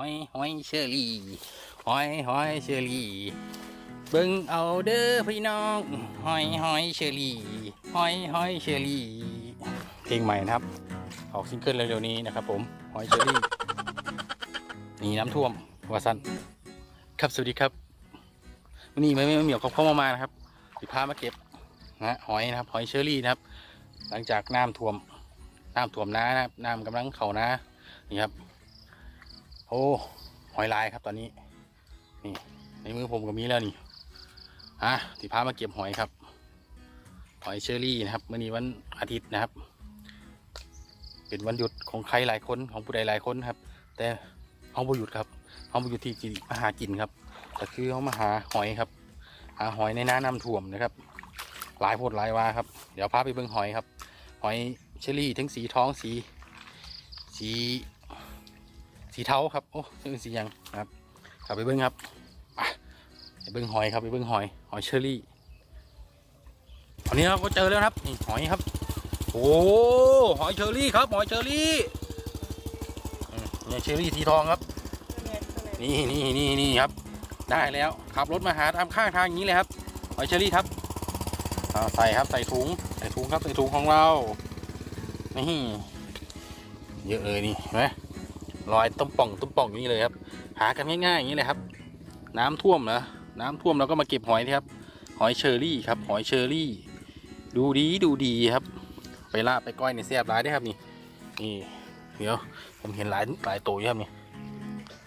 หอยหอยเชอรี่หอยหอยเชอรี่เบิ่งเอาเด้อพี่น้องหอยหอยเชอรี่หอยหอยเชอรี่เพลงใหม่นะครับออกซิงเกิลเร็วๆนี้นะครับ ผมหอยเชอรี่หนีน้ำท่วมวาสันครับสวัสดีครับวันนี้ไม่ไม่เหมียวเขาเข้ามามานะครับสิพามาเก็บนะหอยนะครับหอยเชอรี่นะครับ หลังจากน้ำท่วมน้ำท่วมน้านะครับน้ำกำลังเข่าน้านี่ครับ โอ้หอยลายครับตอนนี้ นี่ ในมือผมก็มีแล้วนี่อะที่พามาเก็บหอยครับ หอยเชอรี่นะครับเมื่อนี้วันอาทิตย์นะครับ เป็นวันหยุดของใครหลายคนของผู้ใดหลายคนครับ แต่ห้องบุหยุดครับห้องบุหยุดที่กินมาหากินครับก็คือเขามาหาหอยครับ หาหอยในน้าน้ำท่วมนะครับ หลายโพดหลายวาครับ เดี๋ยวพาไปเบิ่งหอยครับ หอยเชอรี่ทั้งสีท้องสี สี สีเทาครับโอ้ซึ่งสียังครับกลับไปเบิ้งครับไปเบิ้งหอยครับไปเบิ้งหอยหอยเชอรี่ตอนนี้เราก็เจอแล้วครับนี่หอยครับ โอ้หอยเชอรี่ครับหอยเชอรี่อืมเนี่ยเชอรี่สีทองครับ นี่นี่นี่นี่ครับ ได้แล้วขับรถมาหาตามข้างทางอย่างนี้เลยครับหอยเชอรี่ครับใส่ครับใส่ถุงใส่ถุงครับใส่ถุงของเรานี่เยอะเลยนี่เห็นไหม ลอยต้มป่องต้มป่องอย่างนี้เลยครับ หากันง่ายๆอย่างนี้เลยครับ น้ำท่วมนะน้ำท่วมเราก็มาเก็บหอยนะครับ หอยเชอรี่ครับ หอยเชอรี่ ดูดีดูดีครับ ไปล่าไปก้อยในแซ่บร้ายได้ครับนี่นี่เดี๋ยวผมเห็นหลายหลายตัวอยู่ครับนี่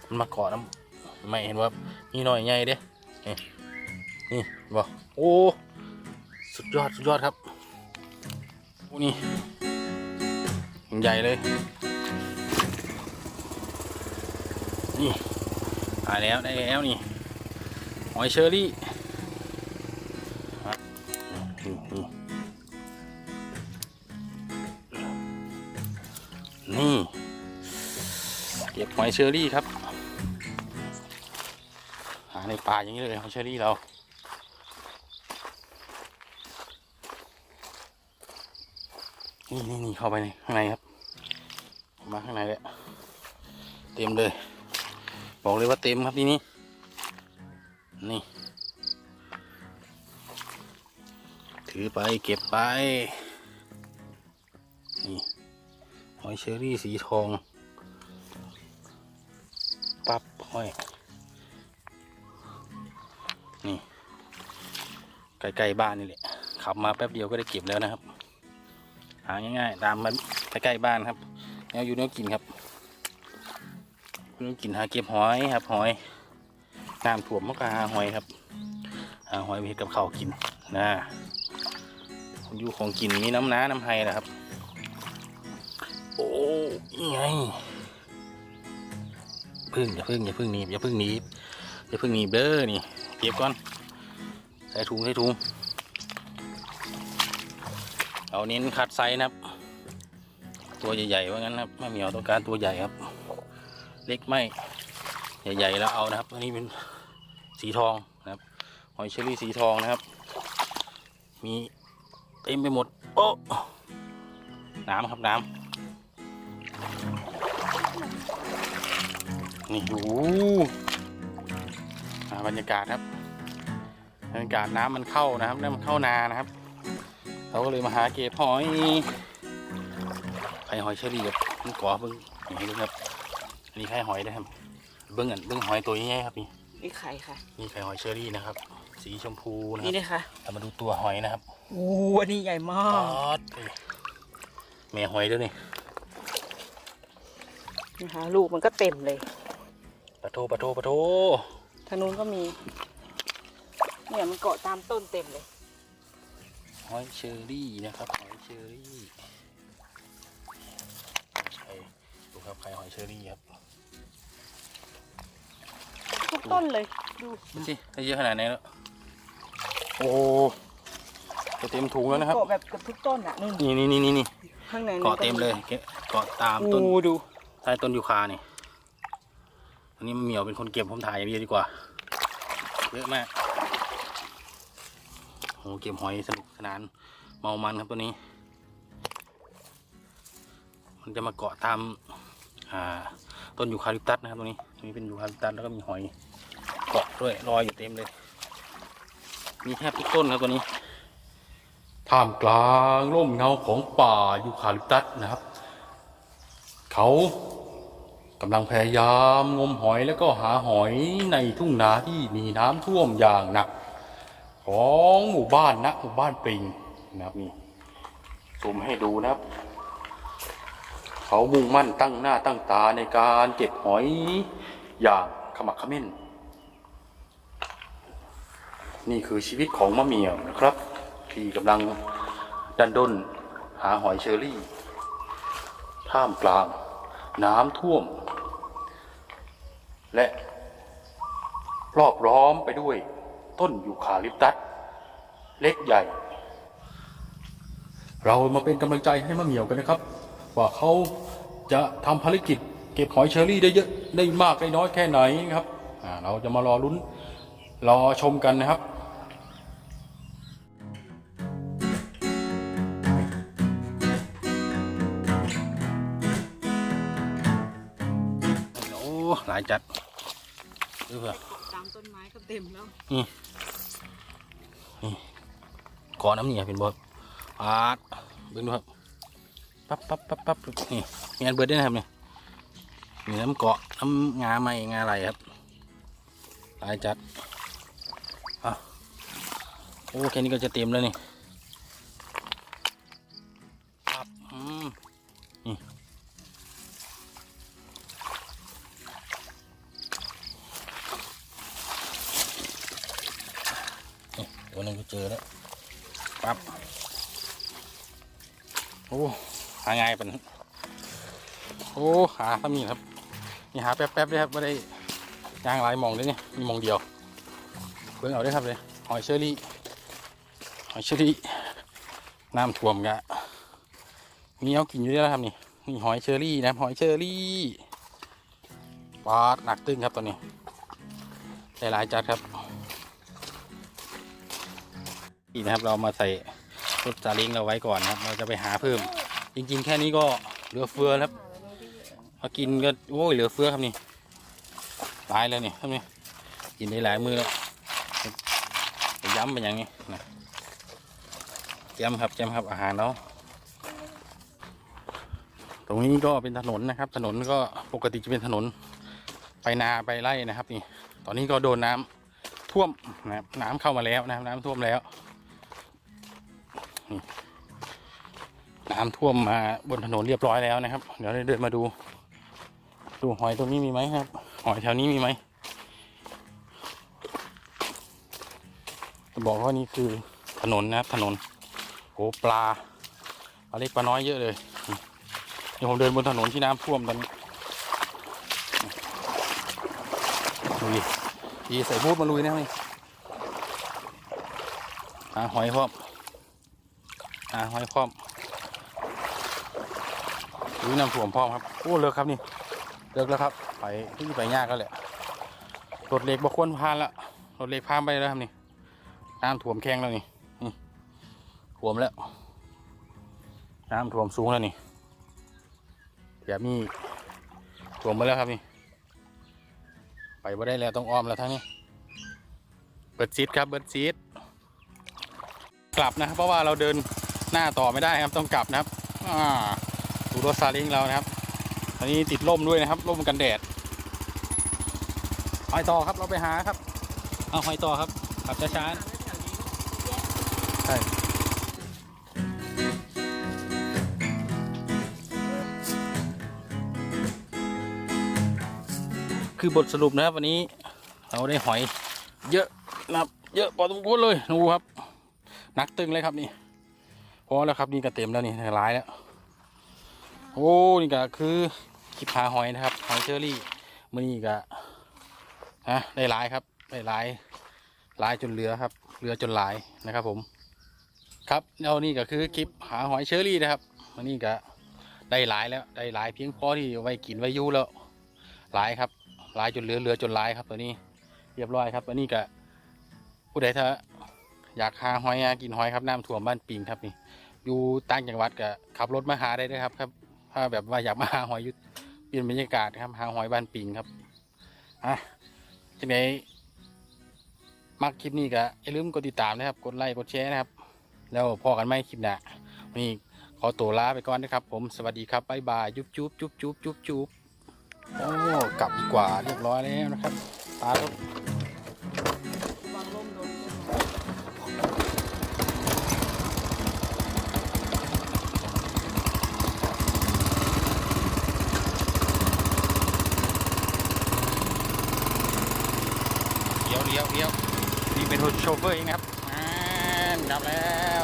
มันมาเกาะน้ำไม่เห็นว่านี่หน่อยใหญ่เด้นี่นี่บอกโอ้สุดยอดสุดยอดครับโอ้นี่ใหญ่เลย นี่ตายแล้วได้แล้วนี่หอยเชอรี่อะนี่นี่นี่เก็บหอยเชอรี่ครับ หาในป่าอย่างนี้เลยหอยเชอรี่เรานี่นี่นี่เข้าไปในข้างในครับ มาข้างในเลยเต็มเลย บอกเลยว่าเต็มครับที่นี่นี่ ถือไปเก็บไป นี่หอยเชอรี่สีทอง ปับห้อย นี่ใกล้ๆบ้านนี่แหละขับมาแป๊บเดียวก็ได้เก็บแล้วนะครับ หาง่ายๆ ตามมาใกล้ๆบ้านครับแนวอยู่แนวกินครับ เรื่องกินหาเก็บหอยครับหอยน้ำถ่วมมันก็หาหอยครับหาหอยไปกับข้าวกินนะอยู่ของกินมีน้ำน้าน้ำไห้นะครับ โอ้ยไงพึ่งอย่าพึ่งอย่าพึ่งหนีบอย่าพึ่งหนีบอย่าพึ่งหนีบเด้อนี่เก็บก่อนใส่ถุงใส่ถุงเอาเน้นคัดไซส์นะครับ ตัวใหญ่ๆว่างั้นนะครับแม่เหมียวต้องการตัวใหญ่ครับ เล็กไม่ใหญ่ๆแล้วเอานะครับ อันนี้เป็นสีทองนะครับหอยเชอรี่สีทองนะครับ มีเต็มไปหมดโอ้น้ำครับน้ำนี่โอ้บรรยากาศครับบรรยากาศน้ำมันเข้านะครับน้ำมันเข้านานะครับ เราก็เลยมาหาเก็บหอยไข่หอยเชอรี่กับมันก่อเบิ้งอย่างนี้ดูครับ นนี้ไข่หอยนะครับ เบิ้งอันเบิ้งหอยตัวใหญ่ๆครับนี่นี่ไข่ค่ะ นี่ไข่หอยเชอรี่นะครับ สีชมพูนะคนี่รับเลยค่ะเรามาดูตัวหอยนะครับโอ้อันนี้ใหญ่มาปอกดเอ้ยแม่หอยด้วยนี่นะคะลูกมันก็เต็มเลย ปะโทปะโทปะโททางนู้นก็มี เนี่ยมันเกาะตามต้นเต็มเลย หอยเชอรี่นะครับหอยเชอรี่ไข่ดูครับไข่หอยเชอรี่ครับทุ กต้นเลย ดูดูสิได้เยอะขนาดไหนแล้ว โอ้จะเต็มถุงแล้วนะครับ เกาะแบบเกับทุกต้นอะนู่นนี่นี่นี่นี่นี่ข้างในเกาะเต็มเลยเกาะตามโอ้ต้นดูใต้ต้นยูคาเนี่ยอันนี้เหมียวเป็นคนเก็บผมถ่ายอย่างเดียวดีกว่า เยอะมากโอ้เก็บหอยสนุกสนานเมามันครับตัวนี้ มันจะมาเกาะตามอ่าต้นยูคาลิปตัสนะครับตรงนี้ตรงนี้เป็นยูคาลิปตัสแล้วก็มีหอย เกาะด้วยลอยอยู่เต็มเลย มีแทบทุกต้นครับตัวนี้ ท่ามกลางร่มเงาของป่ายูคาลิปตัสนะครับ เขากำลังพยายามงมหอยแล้วก็หาหอยในทุ่งนาที่มีน้ำท่วมอย่างหนัก ของหมู่บ้านนะหมู่บ้านปริงนะครับนี่ซูมให้ดูนะครับเขามุ่งมั่นตั้งหน้าตั้งตาในการเก็บหอยอย่างขมักขม้น นี่คือชีวิตของมะเมี่ยวนะครับ ที่กำลังดันด้นหาหอยเชอรี่ ท่ามกลาง น้ำท่วม และรอบล้อมไปด้วยต้นยูคาลิปตัส เล็กใหญ่ เรามาเป็นกำลังใจให้มะเหมียวกันนะครับ ว่าเขาจะทำภารกิจ เก็บหอยเชอรี่ได้เยอะได้มากได้น้อยแค่ไหนครับเราจะมารอลุ้น รอชมกันนะครับโอ้หลายจัดดูเพื่อตามต้นไม้ก็เต็มแล้วก่อนน้ำเนี่ยเป็นบอปาดเบิ่งดูครับปั๊บปั๊บปั๊บปั๊บนี่มีอันเบิร์ดด้วยนะครับเนี่ยมีน้ำเกาะน้ำงาไม่งาอะไรครับหลายจัดอะ โอ้แค่นี้ก็จะเต็มแล้วนี่ปั๊บอืมนี่นี่ตัวนึงก็เจอแล้วปั๊บโอ้หาง่ายเป็นโอ้หาทำนี่ครับนี่หาแป๊บๆเลยครับไม่ได้ยางลายมองเลยนี่มีมองเดียวเบิ่งเอาได้ครับเลยหอยเชอรี่ อยเชอรี่น้ำท่วมกะมีเอากินอยู่ได้แล้วครับนี่นี่หอยเชอรี่นะหอยเชอรี่ปาดหนักตึงครับตัวนี้ได้หลายจัดครับนี่นะครับเรามาใส่รถซาเล้งเราไว้ก่อนครับ เราจะไปหาเพิ่ม จริง ๆ แค่นี้ก็เหลือเฟือแล้วครับมากินก็โอ้ยเหลือเฟือครับนี่ตายแล้วนี่ครับนี่กินได้หลายมือแล้วไปย้ำเป็นอย่างนี้นะ จมครับแจมครับอาหารเราะตรงนี้ก็เป็นถนนนะครับ ถนนก็ปกติจะเป็นถนนไปนาไปไร่นะครับ นี่ ตอนนี้ก็โดนน้ำท่วมนะครับน้ำเข้ามาแล้วนะครับน้ำท่วมแล้วน้ำท่วมมาบนถนนเรียบร้อยแล้วนะครับ เดี๋ยวเดินมาดู ดูหอยตรงนี้มีไหมครับ หอยแถวนี้มีไหมจะบอกว่านี่คือถนนนะครับถนน โอ้ปลาปลาเล็กปลาน้อยเยอะเลยเดี๋ยวผมเดินบนถนนที่น้ำท่วมตอนนี้ดูดิดีใส่บูทมาลุยนะนี่หาหอยพร้อมอ่าหอยพร้อมดูน้ำท่วมพร้อมครับโอ้เลิกครับนี่เลิกแล้วครับ ไปที่ไปยากแล้วแหละรถเล็กบกควรพานละรถเล็กพานไปแล้วครับนี่น้ำท่วมแข้งแล้วนี่ ท่วมแล้ว น้ำท่วมสูงแล้วนี่แบบนี้ท่วมไปแล้วครับนี่ ไปบ่ได้แล้วต้องอ้อมแล้วทั้งนี้ เบิดซีดครับเบิดซีดกลับนะครับเพราะว่าเราเดินหน้าต่อไม่ได้ครับต้องกลับนะครับอ่าดูรถซาเล้งเรานะครับตอนนี้ติดร่มด้วยนะครับร่มกันแดดหอยต่อครับเราไปหาครับ เอาหอยต่อครับขับช้าๆใช่ คือบทสรุปนะครับวันนี้เราได้หอยเยอะนะครับ เยอะพอสมควรเลยดูครับ นักตึงเลยครับนี่พอแล้วครับนี่ก็เต็มแล้วนี่หลายแล้ว โอ้นี่ก็คือคลิปหาหอยนะครับหอยเชอรี่มื่อนี้ก็ฮะได้หลายครับได้หลายหลายจนเหลือครับเหลือจนหลายนะครับผม ครับแล้วนี่ก็คือคลิปหาหอยเชอรี่นะครับมื่อนี้ก็ได้หลายแล้วได้หลายเพียงพอที่ไว้กินไว้ยู่แล้วหลายครับ ลายจนเหลือเหลือจนลายครับตัวนี้ เรียบร้อยครับตัวนี้ก็ผู้ใดถ้าอยากหาหอยกินหอยครับน้ำท่วมบ้านปิงครับนี่ อยู่ต่างจังหวัดก็ขับรถมาหาได้เลยครับครับถ้าแบบว่าอยากมาหาหอยอยู่เปลี่ยนบรรยากาศครับหาหอยบ้านปิงครับอะจังไดมักคลิปนี้ก็อย่าลืมกดติดตามนะครับ กดไลค์กดแชร์นะครับ แล้วพอกันไหมคลิปหน้าวันนี้ขอตัวลาไปก่อนนะครับ ผมสวัสดีครับบ๊ายบายจุ๊บจุ๊บจุ๊บจุ๊บจุ๊บจุ๊บ โอ้กลับดีกว่าเรียบร้อยแล้วนะครับตาครับวางร่มโดนต้นไม้เลี้ยวเลี้ยวเลี้ยวนี่เป็นรถโชเฟอร์เองนะครับอ่ากลับแล้ว